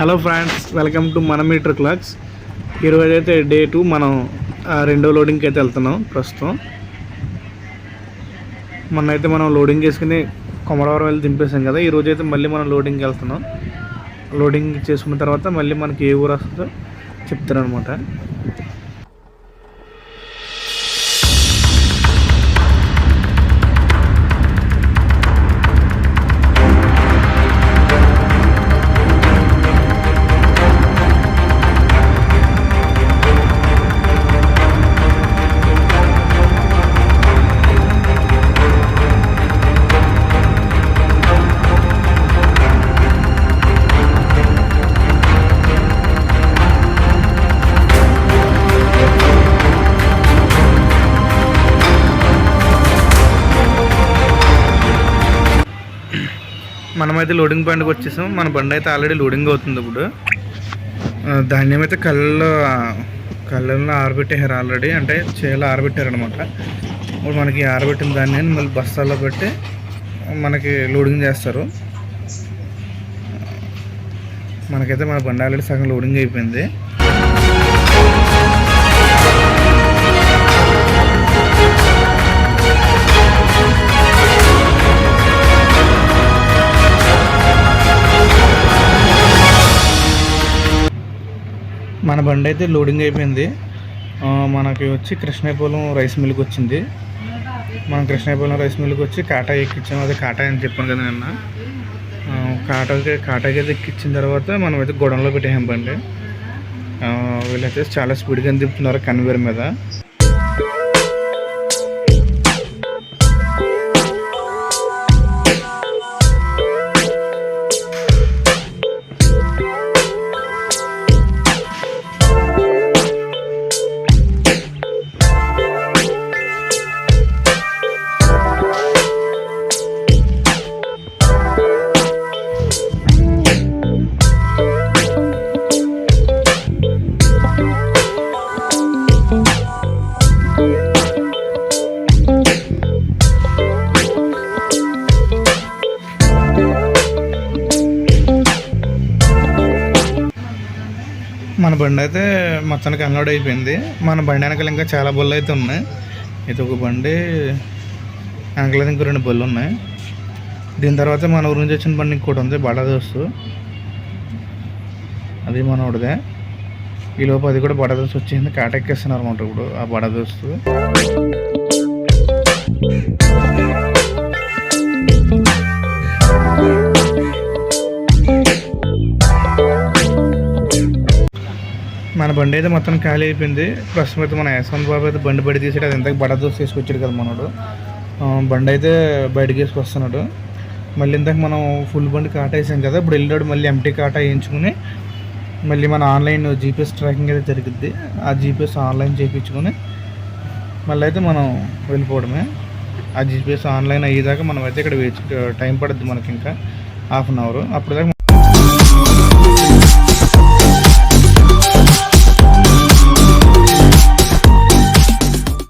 Hello friends welcome to మన meter clocks. ఈరోజు అయితే డే టూ మనం రెండో లోడింగ్కి అయితే వెళ్తున్నాం ప్రస్తుతం. మొన్న అయితే మనం లోడింగ్ చేసుకుని కొమరవరం వెళ్ళి దింపేసాం కదా ఈరోజు అయితే మళ్ళీ మనం లోడింగ్కి వెళ్తున్నాం. లోడింగ్ చేసుకున్న తర్వాత మళ్ళీ మనకి ఏ ఊరు వస్తుందో చెప్తారనమాట మనమైతే లోడింగ్ పాయింట్కి వచ్చేసాం. మన బండి అయితే ఆల్రెడీ లోడింగ్ అవుతుంది ఇప్పుడు. ధాన్యం అయితే కళ్ళలో కళ్ళల్లో ఆరబెట్టేశారు ఆల్రెడీ అంటే చేలో ఆరబెట్టారు అనమాట ఇప్పుడు మనకి ఆరబెట్టిన ధాన్యాన్ని మళ్ళీ బస్తాల్లో పెట్టి మనకి లోడింగ్ చేస్తారు. మనకైతే మన బండి ఆల్రెడీ సగం లోడింగ్ అయిపోయింది. మన బండి అయితే లోడింగ్ అయిపోయింది. మనకి వచ్చి కృష్ణాయపాలెం రైస్ మిల్కి వచ్చింది మనం కృష్ణాయపాలెం రైస్ మిల్కి వచ్చి కాటా ఎక్కించాం అదే కాటా అని చెప్పాను కదా నిన్న. కాటాకి కాటాకి అయితే ఎక్కించిన తర్వాత మనం అయితే గొడవలో పెట్టేసాం బండి. వీళ్ళైతే చాలా స్పీడ్గా తిప్పుతున్నారు కన్వేర్ మీద. మన బండి అయితే మొత్తానికి అన్లోడ్ అయిపోయింది. మన బండి వెనకాల ఇంకా చాలా బళ్ళు అయితే ఉన్నాయి. ఇది ఒక బండి వెనకాల ఇంకో రెండు బళ్ళు ఉన్నాయి. దీని తర్వాత మన ఊరి నుంచి వచ్చిన బండి ఇంకోటి ఉంది బడా దోస్తు. అది మనోడిదే. ఈ లోపు అది కూడా బడా దోస్తు వచ్చింది. కాటెక్కేస్తున్నారు అనమాట ఇప్పుడు ఆ బడా దోస్తు. మన బండి అయితే మొత్తం ఖాళీ అయిపోయింది. ప్రస్తుతం అయితే మన యశ్వంత్ బాబు అయితే బండి బడి తీసాడు. అది ఇంతకు బడ తీసుకొచ్చాడు కదా మనోడు. బండి అయితే బయటకి వేసుకొస్తున్నాడు మళ్ళీ ఇంతకు మనం ఫుల్ బండి కాట వేసాం కదా. ఇప్పుడు వెళ్ళాడు మళ్ళీ ఎంటీ కాట వేయించుకుని మళ్ళీ మన ఆన్లైన్ జీపీఎస్ ట్రాకింగ్ అయితే జరిగిద్ది. ఆ జీపీఎస్ ఆన్లైన్ చేయించుకొని మళ్ళీ అయితే మనం వెళ్ళిపోవడమే. ఆ జీపీఎస్ ఆన్లైన్ అయ్యేదాకా మనం అయితే ఇక్కడ వేచి టైం పడుద్ది మనకి ఇంకా. Half an hour. అప్పుడు దాకా